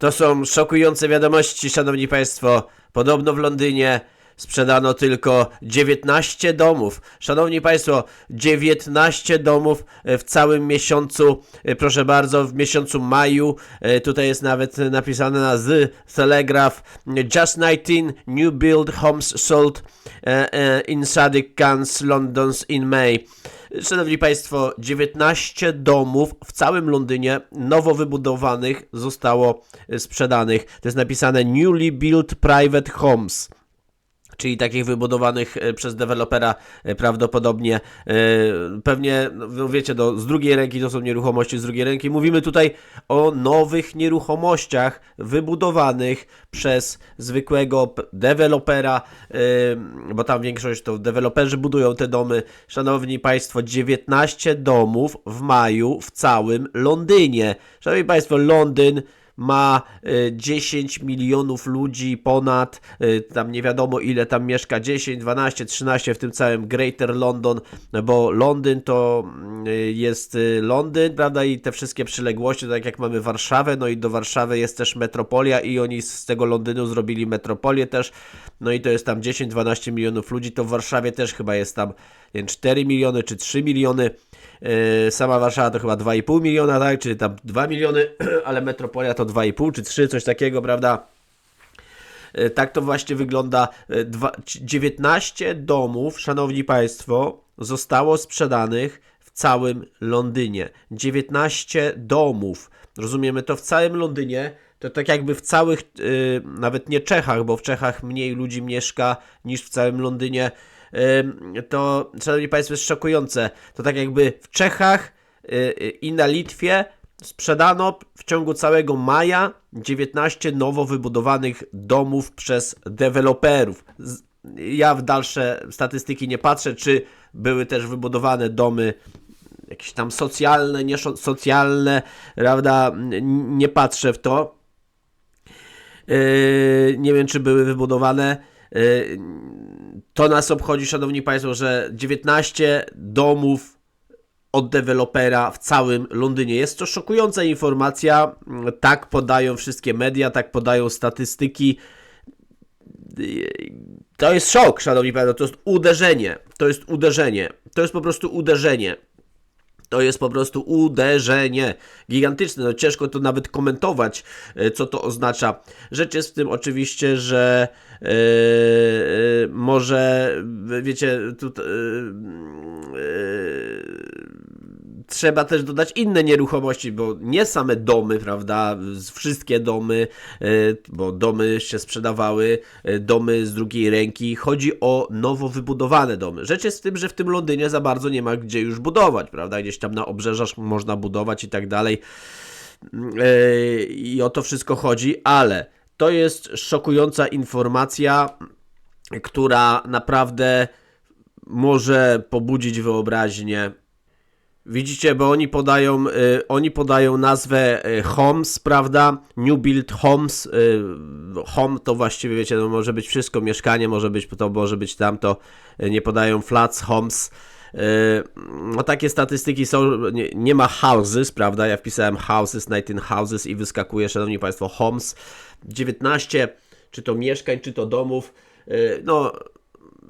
To są szokujące wiadomości, szanowni państwo. Podobno w Londynie sprzedano tylko 19 domów. Szanowni państwo, 19 domów e, w całym miesiącu, e, proszę bardzo, w miesiącu maju. E, Tutaj jest nawet napisane na z Telegraph. Just 19 new build homes sold in Sadiq Khan's London's in May. Szanowni Państwo, 19 domów w całym Londynie nowo wybudowanych zostało e, sprzedanych. To jest napisane Newly Built Private Homes. Czyli takich wybudowanych e, przez dewelopera e, prawdopodobnie e, pewnie, no wiecie, do, z drugiej ręki to są nieruchomości z drugiej ręki. Mówimy tutaj o nowych nieruchomościach wybudowanych przez zwykłego dewelopera, bo tam większość to deweloperzy budują te domy. Szanowni Państwo, 19 domów w maju w całym Londynie. Szanowni Państwo, Londyn ma y, 10 milionów ludzi ponad, y, tam nie wiadomo ile tam mieszka, 10, 12, 13 w tym całym Greater London, bo Londyn to y, jest y, Londyn, prawda, i te wszystkie przyległości, tak jak mamy Warszawę, no i do Warszawy jest też metropolia i oni z tego Londynu zrobili metropolię też, no i to jest tam 10-12 milionów ludzi, to w Warszawie też chyba jest tam, nie wiem, 4 miliony czy 3 miliony, sama Warszawa to chyba 2,5 miliona, tak? Czy tam 2 miliony, ale metropolia to 2,5 czy 3, coś takiego, prawda? Yy, Tak to właśnie wygląda. Yy, dwa- ci- 19 domów, szanowni państwo, zostało sprzedanych w całym Londynie. 19 domów. Rozumiemy to w całym Londynie. To tak jakby w całych, yy, nawet nie Czechach, bo w Czechach mniej ludzi mieszka niż w całym Londynie. To, szanowni państwo, jest szokujące. To tak jakby w Czechach yy, yy, i na Litwie sprzedano w ciągu całego maja 19 nowo wybudowanych domów przez deweloperów. Ja w dalsze statystyki nie patrzę, czy były też wybudowane domy jakieś tam socjalne, nie socjalne, prawda? Nie patrzę w to. Yy, nie wiem, czy były wybudowane. To nas obchodzi, szanowni państwo, że 19 domów od dewelopera w całym Londynie. Jest to szokująca informacja. Tak podają wszystkie media, tak podają statystyki. To jest szok, szanowni państwo. To jest uderzenie. To jest uderzenie. To jest po prostu uderzenie. To jest po prostu uderzenie gigantyczne. No ciężko to nawet komentować, e, co to oznacza. Rzecz jest w tym oczywiście, że e, może, wiecie, tu, e, e, trzeba też dodać inne nieruchomości, bo nie same domy, prawda, wszystkie domy, e, bo domy się sprzedawały, e, domy z drugiej ręki, chodzi o nowo wybudowane domy. Rzecz jest w tym, że w tym Londynie za bardzo nie ma gdzie już budować, prawda, gdzieś tam na obrzeżach można budować i tak dalej. E, i o to wszystko chodzi, ale to jest szokująca informacja, która naprawdę może pobudzić wyobraźnię Widzicie, bo oni podają, y, oni podają nazwę y, Homes, prawda? New Build Homes. Y, home to właściwie, wiecie, no może być wszystko, mieszkanie, może być to, może być tamto. Y, nie podają flats, homes. Y, no takie statystyki są, nie, nie ma houses, prawda? Ja wpisałem houses, 19 houses i wyskakuje, szanowni państwo, homes. 19, czy to mieszkań, czy to domów. Y, no,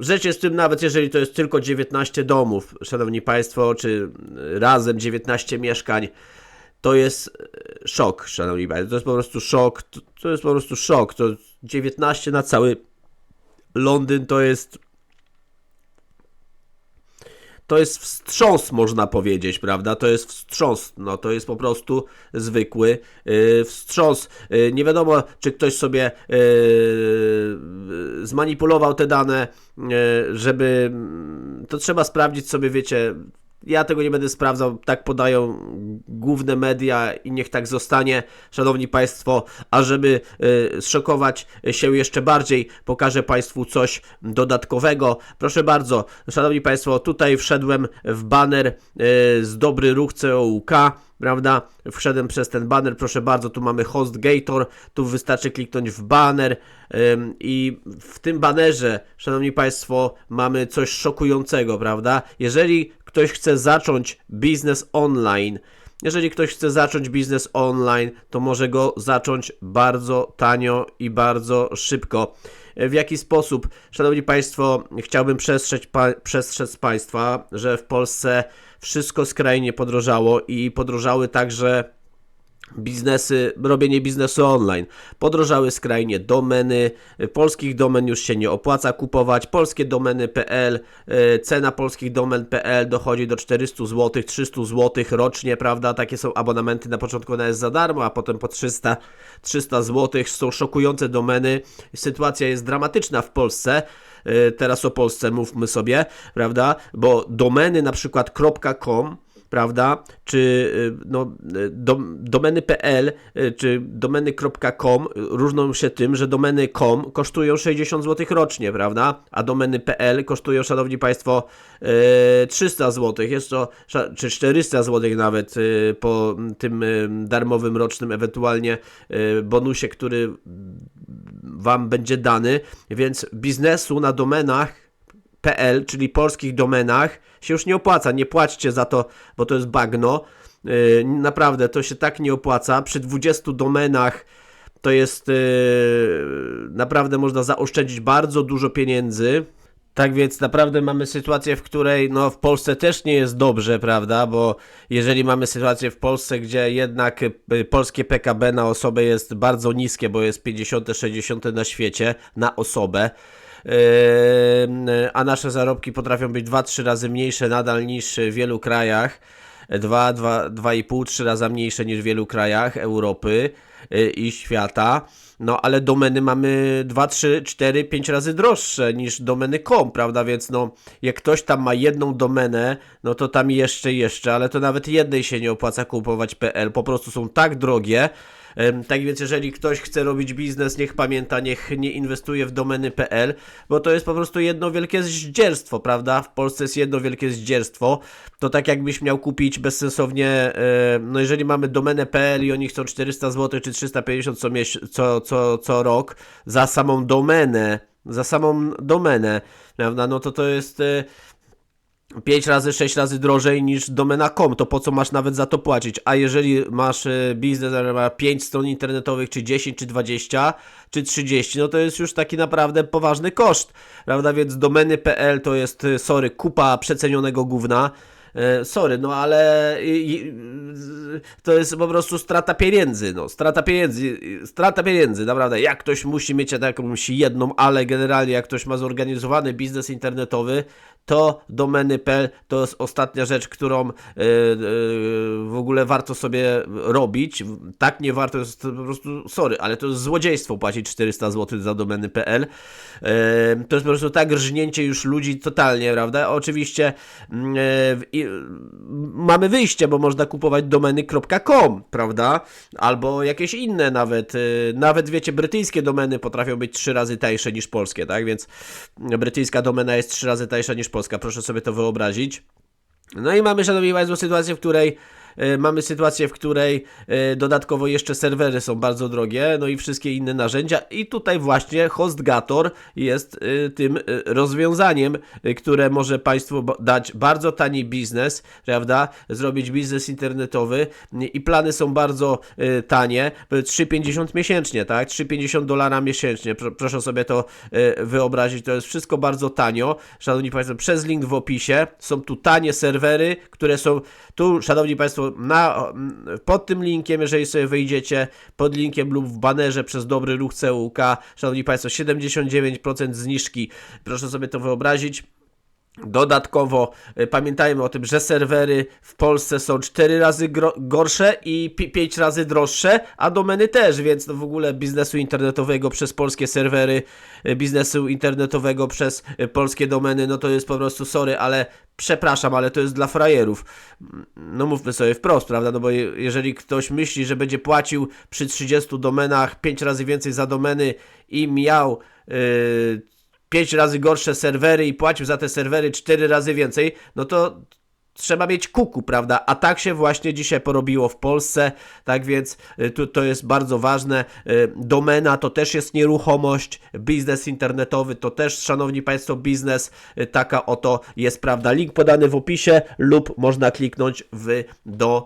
Rzecz jest tym nawet, jeżeli to jest tylko 19 domów, szanowni państwo, czy razem 19 mieszkań, to jest e, szok, szanowni państwo. To jest po prostu szok. To, to jest po prostu szok. To 19 na cały Londyn to jest. To jest wstrząs, można powiedzieć, prawda? To jest wstrząs, no to jest po prostu zwykły yy, wstrząs. Yy, nie wiadomo, czy ktoś sobie yy, zmanipulował te dane, yy, żeby. To trzeba sprawdzić sobie, wiecie. Ja tego nie będę sprawdzał, tak podają główne media i niech tak zostanie, szanowni państwo, a żeby y, zszokować się jeszcze bardziej, pokażę państwu coś dodatkowego. Proszę bardzo, szanowni państwo, tutaj wszedłem w baner y, z Dobry Ruch COUK, prawda? Wszedłem przez ten banner, proszę bardzo, tu mamy HostGator, tu wystarczy kliknąć w banner i w tym banerze, szanowni państwo, mamy coś szokującego, prawda? Jeżeli ktoś chce zacząć biznes online, Jeżeli ktoś chce zacząć biznes online, to może go zacząć bardzo tanio i bardzo szybko. W jaki sposób? Szanowni Państwo, chciałbym przestrzec, pa, przestrzec Państwa, że w Polsce wszystko skrajnie podrożało i podrożały także biznesy, robienie biznesu online. Podrożały skrajnie domeny, y, polskich domen już się nie opłaca kupować, polskie domeny.pl, y, cena polskich domen.pl dochodzi do 400 zł, 300 zł rocznie, prawda? Takie są abonamenty na początku ona jest za darmo, a potem po 300, 300 zł. Są szokujące domeny. Sytuacja jest dramatyczna w Polsce. Y, Teraz o Polsce mówmy sobie, prawda? Bo domeny na przykład .com prawda, czy y, no, y, dom, domeny.pl, y, czy domeny.com różnią się tym, że domeny.com kosztują 60 zł rocznie, prawda, a domeny.pl kosztują, szanowni państwo, y, 300 zł, jest to, sza- czy 400 zł nawet po tym darmowym rocznym ewentualnie bonusie, który wam będzie dany, więc biznesu na domenach PL, czyli polskich domenach, się już nie opłaca. Nie płaćcie za to, bo to jest bagno. Yy, naprawdę, to się tak nie opłaca. Przy 20 domenach to jest yy, naprawdę można zaoszczędzić bardzo dużo pieniędzy. Tak więc naprawdę mamy sytuację, w której no w Polsce też nie jest dobrze, prawda? Bo jeżeli mamy sytuację w Polsce, gdzie jednak y, polskie PKB na osobę jest bardzo niskie, bo jest 50-60 na świecie na osobę, a nasze zarobki potrafią być 2-3 razy mniejsze nadal niż w wielu krajach. 2, 2, 2,5, 3 razy mniejsze niż w wielu krajach Europy yy, i świata. No ale domeny mamy 2, 3, 4, 5 razy droższe niż domeny com, prawda? Więc no, jak ktoś tam ma jedną domenę, no to tam jeszcze, jeszcze, ale to nawet jednej się nie opłaca kupować PL. Po prostu są tak drogie. Tak więc jeżeli ktoś chce robić biznes, niech pamięta, niech nie inwestuje w domeny.pl, bo to jest po prostu jedno wielkie zdzierstwo, prawda? W Polsce jest jedno wielkie zdzierstwo. To tak jakbyś miał kupić bezsensownie, no jeżeli mamy domenę.pl i oni chcą 400 zł czy 350 co, co, co, co rok za samą domenę, za samą domenę, prawda? No to to jest... e, 5 razy, 6 razy drożej niż domena.com, to po co masz nawet za to płacić? A jeżeli masz e, biznes, który ma 5 stron internetowych, czy 10, czy 20, czy 30, no to jest już taki naprawdę poważny koszt, prawda? Więc domeny.pl to jest, e, sorry, kupa przecenionego gówna. E, Sorry, no ale to jest po prostu strata pieniędzy, no, strata pieniędzy, strata pieniędzy, naprawdę, jak ktoś musi mieć jakąś jedną, ale generalnie jak ktoś ma zorganizowany biznes internetowy, to domeny.pl to jest ostatnia rzecz, którą e, e, w ogóle warto sobie robić, tak nie warto, jest po prostu, sorry, ale to jest złodziejstwo płacić 400 zł za domeny.pl, E, to jest po prostu tak rżnięcie już ludzi totalnie, prawda, oczywiście mm, mamy wyjście, bo można kupować domeny.com, prawda? Albo jakieś inne nawet. Nawet wiecie, brytyjskie domeny potrafią być trzy razy tańsze niż polskie, tak? Więc brytyjska domena jest trzy razy tańsza niż polska. Proszę sobie to wyobrazić. No i mamy, szanowni państwo, sytuację, w której mamy sytuację, w której e, dodatkowo jeszcze serwery są bardzo drogie, no i wszystkie inne narzędzia. I tutaj właśnie HostGator jest e, tym e, rozwiązaniem, e, które może Państwu dać bardzo tani biznes, prawda, zrobić biznes internetowy. I plany są bardzo e, tanie, 3,50 miesięcznie, tak, 3,50 dolara miesięcznie, Pro, proszę sobie to e, wyobrazić, to jest wszystko bardzo tanio, szanowni Państwo, przez link w opisie, są tu tanie serwery, które są tu, szanowni Państwo, na, pod tym linkiem, jeżeli sobie wejdziecie, pod linkiem lub w banerze przez dobry ruch CUK, szanowni Państwo, 79% zniżki, proszę sobie to wyobrazić. Dodatkowo y, pamiętajmy o tym, że serwery w Polsce są 4 razy gorsze i 5 razy droższe, a domeny też, więc w ogóle biznesu internetowego przez polskie serwery, y, biznesu internetowego przez y, polskie domeny, no to jest po prostu sorry, ale przepraszam, ale to jest dla frajerów. No mówmy sobie wprost, prawda? No bo je- jeżeli ktoś myśli, że będzie płacił przy 30 domenach 5 razy więcej za domeny i miał yy, 5 razy gorsze serwery i płacił za te serwery 4 razy więcej, no to trzeba mieć kuku, prawda? A tak się właśnie dzisiaj porobiło w Polsce, tak więc y, tu, to jest bardzo ważne. Y, Domena to też jest nieruchomość, biznes internetowy to też, szanowni państwo, biznes. Y, Taka oto jest prawda. Link podany w opisie lub można kliknąć w, do,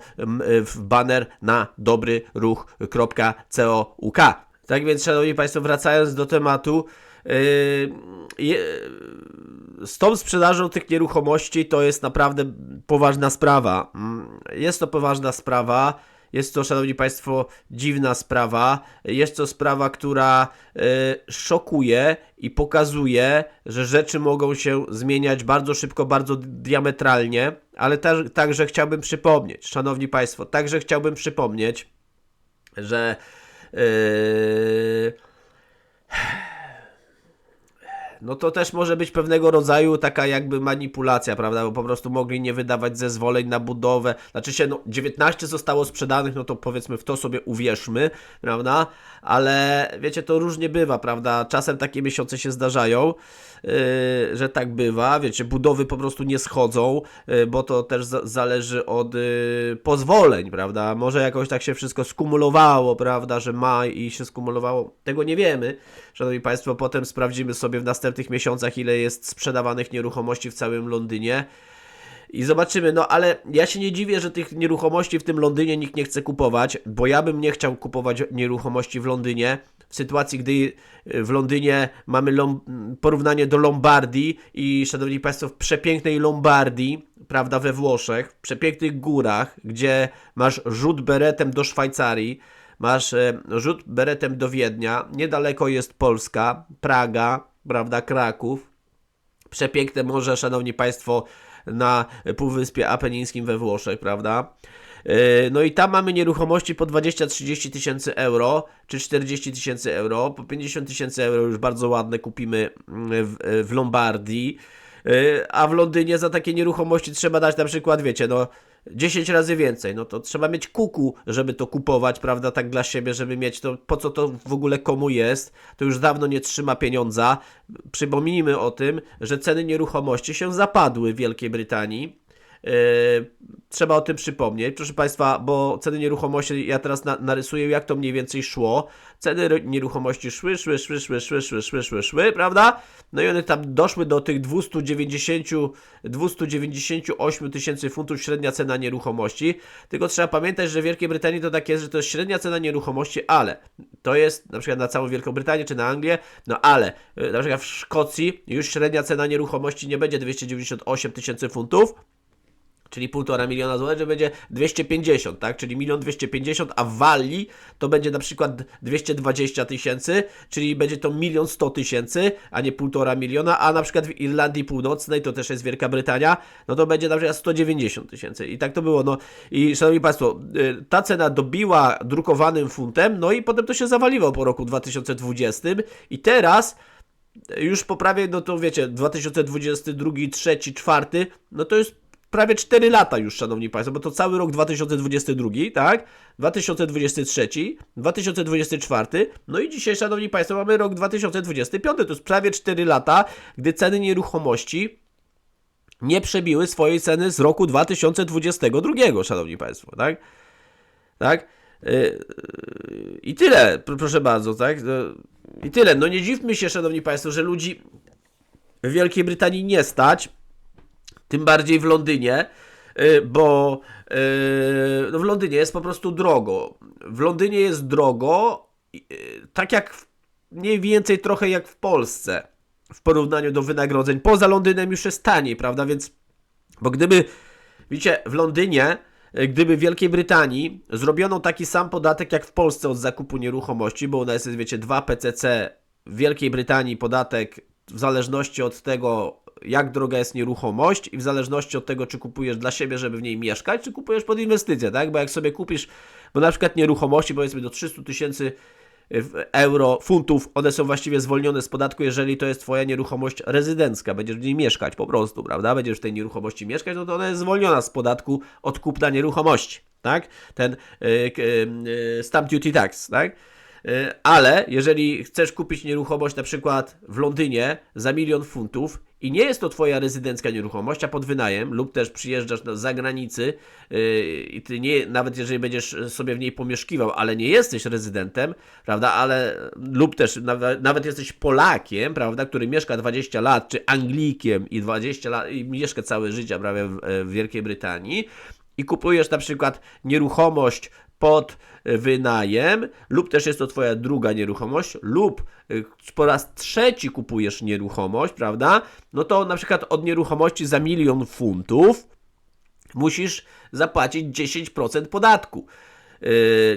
w banner na dobryruch.co.uk. Tak więc, szanowni państwo, wracając do tematu, z tą sprzedażą tych nieruchomości to jest naprawdę poważna sprawa. Mm, Jest to poważna sprawa. Jest to, szanowni państwo, dziwna sprawa. Jest to sprawa, która y, szokuje i pokazuje, że rzeczy mogą się zmieniać bardzo szybko, bardzo diametralnie, ale ta- także chciałbym przypomnieć, szanowni państwo, także chciałbym przypomnieć, że yy, no to też może być pewnego rodzaju taka jakby manipulacja, prawda? Bo po prostu mogli nie wydawać zezwoleń na budowę. Znaczy się, no 19 zostało sprzedanych, no to powiedzmy w to sobie uwierzmy, prawda? Ale wiecie, to różnie bywa, prawda? Czasem takie miesiące się zdarzają, yy, że tak bywa. Wiecie, budowy po prostu nie schodzą, yy, bo to też za zależy od yy, pozwoleń, prawda? Może jakoś tak się wszystko skumulowało, prawda? Że ma i się skumulowało. Tego nie wiemy. Szanowni Państwo, potem sprawdzimy sobie w następnych miesiącach, ile jest sprzedawanych nieruchomości w całym Londynie. I zobaczymy, no ale ja się nie dziwię, że tych nieruchomości w tym Londynie nikt nie chce kupować, bo ja bym nie chciał kupować nieruchomości w Londynie. W sytuacji, gdy y, w Londynie mamy lom- porównanie do Lombardii i, szanowni Państwo, w przepięknej Lombardii, prawda, we Włoszech, w przepięknych górach, gdzie masz rzut beretem do Szwajcarii, masz e, rzut beretem do Wiednia, niedaleko jest Polska, Praga, prawda, Kraków, przepiękne morze, szanowni państwo, na Półwyspie Apenińskim we Włoszech, prawda? Yy, No i tam mamy nieruchomości po 20-30 tysięcy euro, czy 40 tysięcy euro, po 50 tysięcy euro już bardzo ładne kupimy mm, w, w Lombardii, Yy, a w Londynie za takie nieruchomości trzeba dać na przykład, wiecie, no 10 razy więcej, no to trzeba mieć kuku, żeby to kupować, prawda, tak dla siebie, żeby mieć to, po co to w ogóle komu jest, to już dawno nie trzyma pieniądza. Przypomnijmy o tym, że ceny nieruchomości się zapadły w Wielkiej Brytanii. Yy, trzeba o tym przypomnieć, proszę Państwa, bo ceny nieruchomości, ja teraz na, narysuję, jak to mniej więcej szło. Ceny nieruchomości szły, szły, szły, szły, szły, szły, szły, szły, szły, prawda? No i one tam doszły do tych 290, 298 tysięcy funtów średnia cena nieruchomości. Tylko trzeba pamiętać, że w Wielkiej Brytanii to tak jest, że to jest średnia cena nieruchomości, ale to jest na przykład na całą Wielką Brytanię czy na Anglię, no ale y, na przykład w Szkocji już średnia cena nieruchomości nie będzie 298 tysięcy funtów, czyli 1,5 miliona złotych, że będzie 250, tak? Czyli milion 250, a w Walii to będzie na przykład 220 tysięcy, czyli będzie to milion 100 tysięcy, a nie 1,5 miliona, a na przykład w Irlandii Północnej, to też jest Wielka Brytania, no to będzie na przykład 190 tysięcy. I tak to było, no i szanowni Państwo, y, ta cena dobiła drukowanym funtem, no i potem to się zawaliło po roku 2020 i teraz już po prawie, no to wiecie, 2022, 3, 4, no to jest prawie 4 lata już, szanowni państwo, bo to cały rok 2022, tak? 2023, 2024, no i dzisiaj, szanowni państwo, mamy rok 2025, to jest prawie 4 lata, gdy ceny nieruchomości nie przebiły swojej ceny z roku 2022, szanowni państwo, tak? Tak? Yy, I tyle, pr- proszę bardzo, tak? Yy, I tyle. No nie dziwmy się, szanowni państwo, że ludzi w Wielkiej Brytanii nie stać, tym bardziej w Londynie, y, bo y, no w Londynie jest po prostu drogo. W Londynie jest drogo, y, tak jak mniej więcej trochę jak w Polsce w porównaniu do wynagrodzeń. Poza Londynem już jest taniej, prawda? Więc, bo gdyby, widzicie, w Londynie, gdyby w Wielkiej Brytanii zrobiono taki sam podatek jak w Polsce od zakupu nieruchomości, bo u nas jest, wiecie, 2 PCC, w Wielkiej Brytanii podatek w zależności od tego, jak droga jest nieruchomość i w zależności od tego, czy kupujesz dla siebie, żeby w niej mieszkać, czy kupujesz pod inwestycję, tak? Bo jak sobie kupisz, bo na przykład nieruchomości, powiedzmy do 300 tysięcy w- euro, funtów, one są właściwie zwolnione z podatku, jeżeli to jest twoja nieruchomość rezydencka, będziesz w niej mieszkać po prostu, prawda? Będziesz w tej nieruchomości mieszkać, no to ona jest zwolniona z podatku od kupna nieruchomości, tak? Ten y, y, stamp duty tax, tak? Y, Ale jeżeli chcesz kupić nieruchomość na przykład w Londynie za milion funtów i nie jest to twoja rezydencka nieruchomość, a pod wynajem lub też przyjeżdżasz na zagranicy yy, i ty nie, nawet jeżeli będziesz sobie w niej pomieszkiwał, ale nie jesteś rezydentem, prawda, ale lub też nawet, nawet jesteś Polakiem, prawda, który mieszka 20 lat, czy Anglikiem i 20 lat i mieszka całe życie prawie w, w Wielkiej Brytanii i kupujesz na przykład nieruchomość pod wynajem, lub też jest to Twoja druga nieruchomość, lub y, po raz trzeci kupujesz nieruchomość, prawda? No to na przykład od nieruchomości za milion funtów musisz zapłacić 10% podatku. Yy,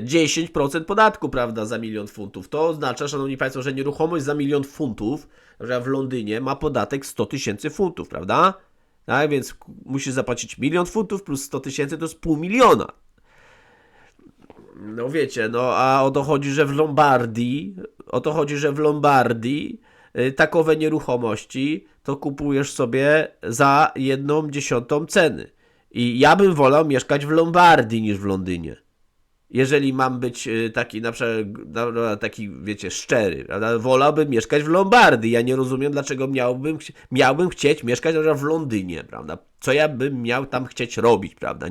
10% podatku, prawda, za milion funtów. To oznacza, szanowni państwo, że nieruchomość za milion funtów, że w Londynie ma podatek 100 tysięcy funtów, prawda? Tak, więc musisz zapłacić milion funtów plus 100 tysięcy to jest pół miliona. No wiecie, no a o to chodzi, że w Lombardii, o to chodzi, że w Lombardii y, takowe nieruchomości to kupujesz sobie za jedną dziesiątą ceny. I ja bym wolał mieszkać w Lombardii niż w Londynie. Jeżeli mam być y, taki na przykład taki, wiecie, szczery, prawda? wolałbym mieszkać w Lombardii. Ja nie rozumiem, dlaczego miałbym, miałbym chcieć mieszkać na w Londynie, prawda? Co ja bym miał tam chcieć robić, prawda?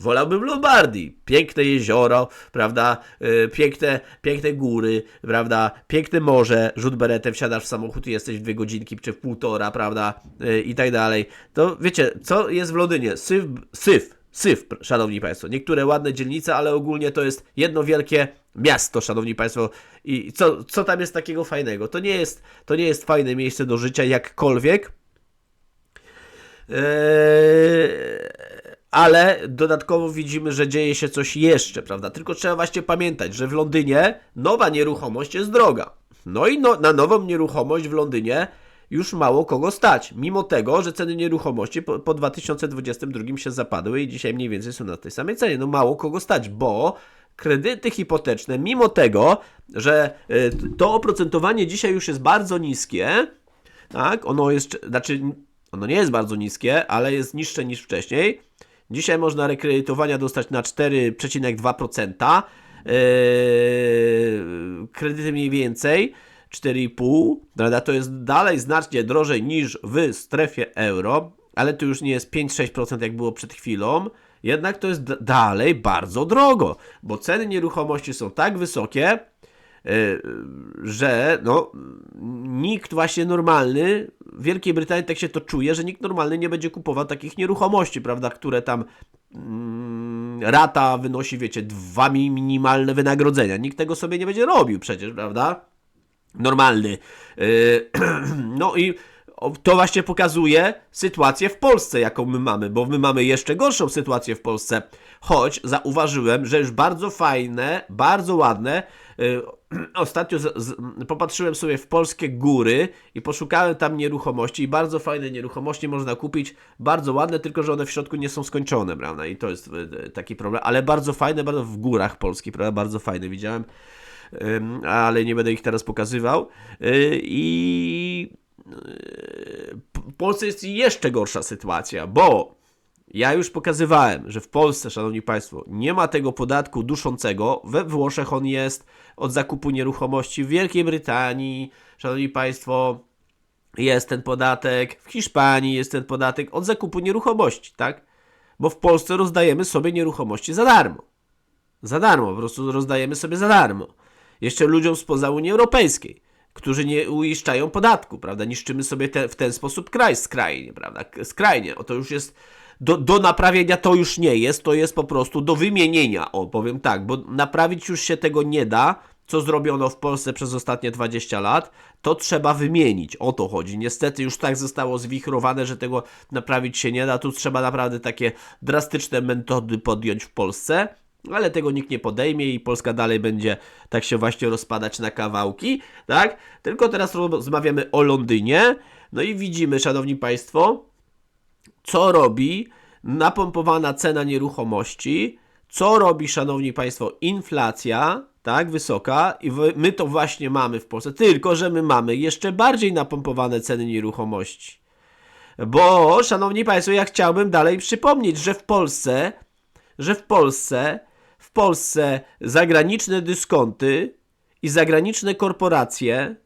Wolałbym Lombardii. Piękne jezioro, prawda? Yy, piękne, piękne góry, prawda? Piękne morze. Rzut beretem, wsiadasz w samochód i jesteś w dwie godzinki czy w półtora, prawda? Yy, I tak dalej. To wiecie, co jest w Londynie? Syf, syf, syf, szanowni państwo. Niektóre ładne dzielnice, ale ogólnie to jest jedno wielkie miasto, szanowni państwo. I co, co tam jest takiego fajnego? To nie jest, to nie jest fajne miejsce do życia jakkolwiek. Eee, ale dodatkowo widzimy, że dzieje się coś jeszcze, prawda? Tylko trzeba właśnie pamiętać, że w Londynie nowa nieruchomość jest droga. No i no, na nową nieruchomość w Londynie już mało kogo stać. Mimo tego, że ceny nieruchomości po, po 2022 się zapadły i dzisiaj mniej więcej są na tej samej cenie. No mało kogo stać, bo kredyty hipoteczne, mimo tego, że y, to oprocentowanie dzisiaj już jest bardzo niskie, tak, ono jest, znaczy ono nie jest bardzo niskie, ale jest niższe niż wcześniej. Dzisiaj można rekredytowania dostać na 4,2%. Yy, kredyty mniej więcej 4,5%. Prawda? To jest dalej znacznie drożej niż w strefie euro, ale to już nie jest 5-6% jak było przed chwilą. Jednak to jest dalej bardzo drogo, bo ceny nieruchomości są tak wysokie, że no, nikt właśnie normalny w Wielkiej Brytanii tak się to czuje, że nikt normalny nie będzie kupował takich nieruchomości, prawda, które tam mm, rata wynosi, wiecie, dwa mi- minimalne wynagrodzenia. Nikt tego sobie nie będzie robił przecież, prawda? Normalny. Yy, no i to właśnie pokazuje sytuację w Polsce, jaką my mamy, bo my mamy jeszcze gorszą sytuację w Polsce. Choć zauważyłem, że już bardzo fajne, bardzo ładne. Yy, ostatnio z, z, popatrzyłem sobie w polskie góry i poszukałem tam nieruchomości i bardzo fajne nieruchomości można kupić, bardzo ładne, tylko że one w środku nie są skończone, prawda? I to jest yy, taki problem, ale bardzo fajne, bardzo w górach polskich, prawda? Bardzo fajne widziałem. Ale nie będę ich teraz pokazywał. I w Polsce jest jeszcze gorsza sytuacja, bo ja już pokazywałem, że w Polsce, szanowni państwo, nie ma tego podatku duszącego. We Włoszech on jest od zakupu nieruchomości. W Wielkiej Brytanii, szanowni państwo, jest ten podatek. W Hiszpanii jest ten podatek od zakupu nieruchomości, tak? Bo w Polsce rozdajemy sobie nieruchomości za darmo. Za darmo, po prostu rozdajemy sobie za darmo. Jeszcze ludziom spoza Unii Europejskiej, którzy nie uiszczają podatku, prawda? Niszczymy sobie te, w ten sposób kraj skrajnie, prawda? Skrajnie. O to już jest. Do, do naprawienia to już nie jest, to jest po prostu do wymienienia, o powiem tak, bo naprawić już się tego nie da, co zrobiono w Polsce przez ostatnie 20 lat, to trzeba wymienić. O to chodzi. Niestety już tak zostało zwichrowane, że tego naprawić się nie da. Tu trzeba naprawdę takie drastyczne metody podjąć w Polsce, ale tego nikt nie podejmie i Polska dalej będzie tak się właśnie rozpadać na kawałki, tak? Tylko teraz rozmawiamy o Londynie. No i widzimy, szanowni państwo, co robi napompowana cena nieruchomości, co robi, szanowni państwo, inflacja, tak, wysoka, i my to właśnie mamy w Polsce, tylko że my mamy jeszcze bardziej napompowane ceny nieruchomości. Bo, szanowni państwo, ja chciałbym dalej przypomnieć, że w Polsce, że w Polsce, w Polsce zagraniczne dyskonty i zagraniczne korporacje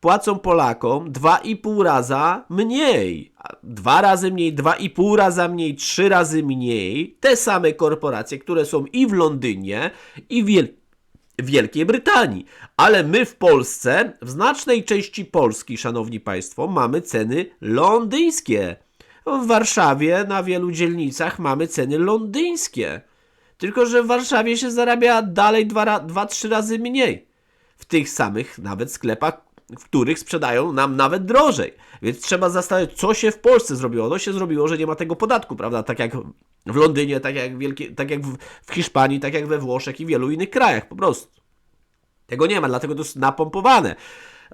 płacą Polakom 2,5 raza mniej. Dwa razy mniej, 2,5 raza mniej, trzy razy mniej. Te same korporacje, które są i w Londynie, i w Wiel- Wielkiej Brytanii. Ale my w Polsce, w znacznej części Polski, szanowni państwo, mamy ceny londyńskie. W Warszawie na wielu dzielnicach mamy ceny londyńskie. Tylko, że w Warszawie się zarabia dalej 2-3 razy mniej. W tych samych nawet sklepach, w których sprzedają nam nawet drożej. Więc trzeba zastanowić, co się w Polsce zrobiło. No się zrobiło, że nie ma tego podatku, prawda? Tak jak w Londynie, tak jak, Wielkie, tak jak w Hiszpanii, tak jak we Włoszech i wielu innych krajach, po prostu. Tego nie ma, dlatego to jest napompowane.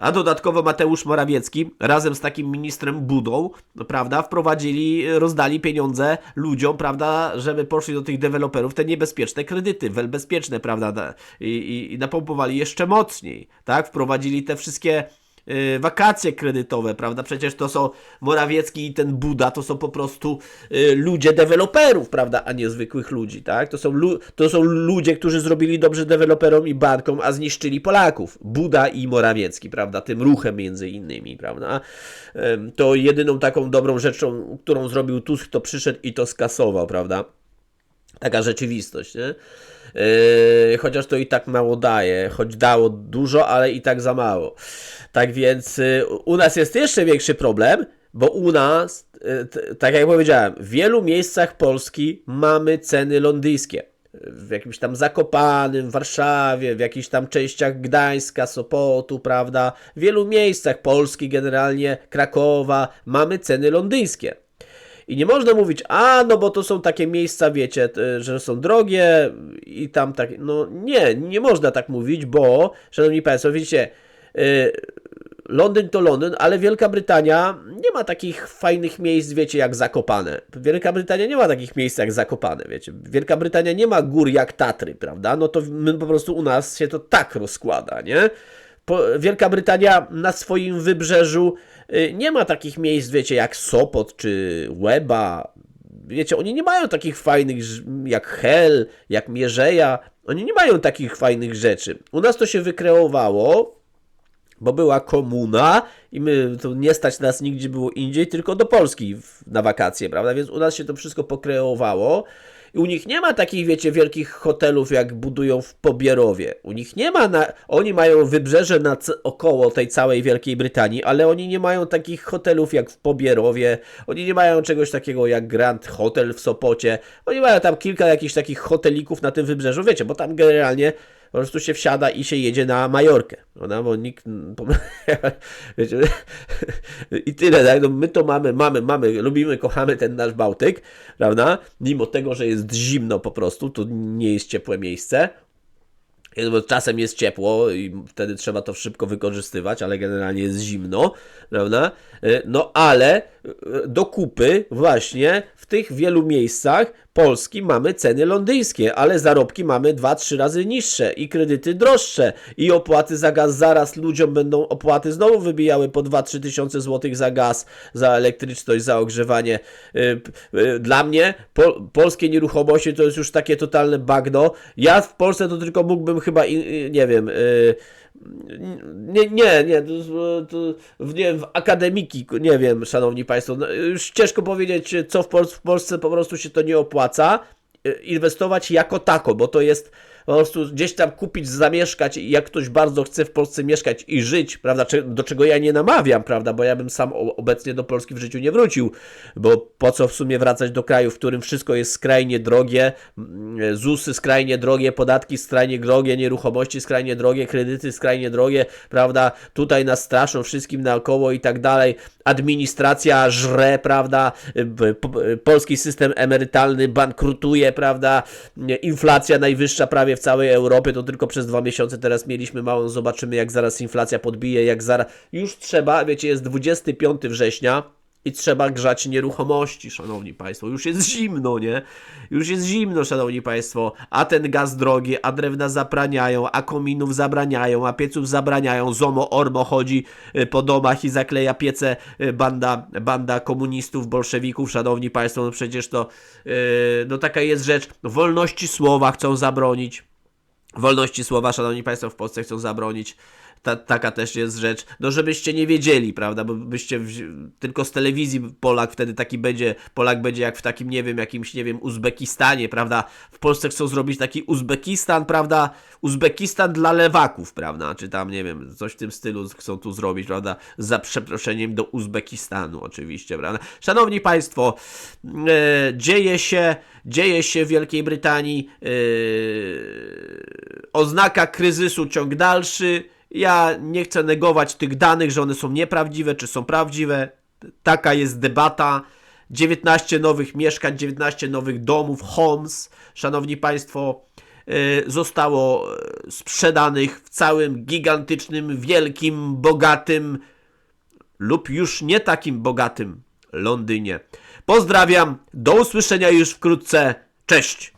A dodatkowo Mateusz Morawiecki razem z takim ministrem Budą, prawda, wprowadzili, rozdali pieniądze ludziom, prawda, żeby poszli do tych deweloperów te niebezpieczne kredyty, wel bezpieczne, prawda, da- i, i, i napompowali jeszcze mocniej, tak, wprowadzili te wszystkie y, wakacje kredytowe, prawda? Przecież to są Morawiecki i ten Buda, to są po prostu y, ludzie deweloperów, prawda? A nie zwykłych ludzi, tak? To są, lu- to są ludzie, którzy zrobili dobrze deweloperom i bankom, a zniszczyli Polaków. Buda i Morawiecki, prawda? Tym ruchem między innymi, prawda? To jedyną taką dobrą rzeczą, którą zrobił Tusk, to przyszedł i to skasował, prawda? Taka rzeczywistość, nie? Yy, chociaż to i tak mało daje, choć dało dużo, ale i tak za mało. Tak więc yy, u nas jest jeszcze większy problem, bo u nas, yy, tak jak powiedziałem, w wielu miejscach Polski mamy ceny londyńskie. W jakimś tam Zakopanym, Warszawie, w jakichś tam częściach Gdańska, Sopotu, prawda? W wielu miejscach Polski, generalnie Krakowa, mamy ceny londyńskie. I nie można mówić, a no bo to są takie miejsca, wiecie, że są drogie i tam tak. No nie, nie można tak mówić, bo, szanowni państwo, widzicie, y, Londyn to Londyn, ale Wielka Brytania nie ma takich fajnych miejsc, wiecie, jak Zakopane. Wielka Brytania nie ma takich miejsc jak Zakopane, wiecie. Wielka Brytania nie ma gór jak Tatry, prawda? No to my po prostu u nas się to tak rozkłada, nie? Wielka Brytania na swoim wybrzeżu nie ma takich miejsc, wiecie, jak Sopot czy Łeba. Wiecie, oni nie mają takich fajnych jak Hel, jak Mierzeja. Oni nie mają takich fajnych rzeczy. U nas to się wykreowało, bo była komuna i my to nie stać nas nigdzie było indziej, tylko do Polski w, na wakacje, prawda? Więc u nas się to wszystko pokreowało. I u nich nie ma takich, wiecie, wielkich hotelów, jak budują w Pobierowie. U nich nie ma, na, oni mają wybrzeże na około tej całej Wielkiej Brytanii, ale oni nie mają takich hotelów jak w Pobierowie. Oni nie mają czegoś takiego jak Grand Hotel w Sopocie. Oni mają tam kilka jakichś takich hotelików na tym wybrzeżu, wiecie, bo tam generalnie po prostu się wsiada i się jedzie na Majorkę. Prawda? Bo nikt. Wiecie, I tyle, tak? No my to mamy, mamy, mamy, lubimy, kochamy ten nasz Bałtyk, prawda? Mimo tego, że jest zimno po prostu, to nie jest ciepłe miejsce. Bo czasem jest ciepło i wtedy trzeba to szybko wykorzystywać, ale generalnie jest zimno, prawda? E, No ale do kupy właśnie w tych wielu miejscach Polski mamy ceny londyńskie, ale zarobki mamy 2-3 razy niższe i kredyty droższe i opłaty za gaz zaraz ludziom będą opłaty znowu wybijały po 2-3 tysiące złotych za gaz, za elektryczność, za ogrzewanie. P- e, Dla mnie po, polskie nieruchomości to jest już takie totalne bagno. Ja w Polsce to tylko mógłbym chyba, i- nie wiem, y, nie, nie, nie, to w, nie w akademiki, nie wiem, szanowni państwo, no, już ciężko powiedzieć, co w, Pol w Polsce po prostu się to nie opłaca, y, inwestować jako tako, bo to jest po prostu gdzieś tam kupić, zamieszkać i jak ktoś bardzo chce w Polsce mieszkać i żyć, prawda, do czego ja nie namawiam, prawda, bo ja bym sam obecnie do Polski w życiu nie wrócił, bo po co w sumie wracać do kraju, w którym wszystko jest skrajnie drogie, mm, ZUSy skrajnie drogie, podatki skrajnie drogie, nieruchomości skrajnie drogie, kredyty skrajnie drogie, prawda, tutaj nas straszą wszystkim naokoło i tak dalej, administracja żre, prawda, b- p- polski system emerytalny bankrutuje, prawda, inflacja najwyższa prawie w całej Europie, to tylko przez dwa miesiące teraz mieliśmy małą, zobaczymy jak zaraz inflacja podbije, jak zaraz, już trzeba, wiecie, jest 25 września, i trzeba grzać nieruchomości, szanowni państwo. Już jest zimno, nie? Już jest zimno, szanowni państwo. A ten gaz drogi, a drewna zabraniają, a kominów zabraniają, a pieców zabraniają. Zomo Ormo chodzi y, po domach i zakleja piece y, banda, banda komunistów, bolszewików, szanowni państwo. No przecież to, yy, no taka jest rzecz. Wolności słowa chcą zabronić. wolności słowa, szanowni państwo, w Polsce chcą zabronić. Ta, taka też jest rzecz, no żebyście nie wiedzieli, prawda, bo byście tylko z telewizji Polak wtedy taki będzie, Polak będzie jak w takim, nie wiem, jakimś, nie wiem, Uzbekistanie, prawda, w Polsce chcą zrobić taki Uzbekistan, prawda, Uzbekistan dla lewaków, prawda, czy tam, nie wiem, coś w tym stylu chcą tu zrobić, prawda, za przeproszeniem do Uzbekistanu oczywiście, prawda. Szanowni Państwo, e, dzieje się, dzieje się w Wielkiej Brytanii, e, oznaka kryzysu ciąg dalszy. Ja nie chcę negować tych danych, że one są nieprawdziwe, czy są prawdziwe. Taka jest debata. 19 nowych mieszkań, 19 nowych domów, homes, szanowni państwo, y, zostało y, sprzedanych w całym gigantycznym, wielkim, bogatym lub już nie takim bogatym Londynie. Pozdrawiam, do usłyszenia już wkrótce. Cześć!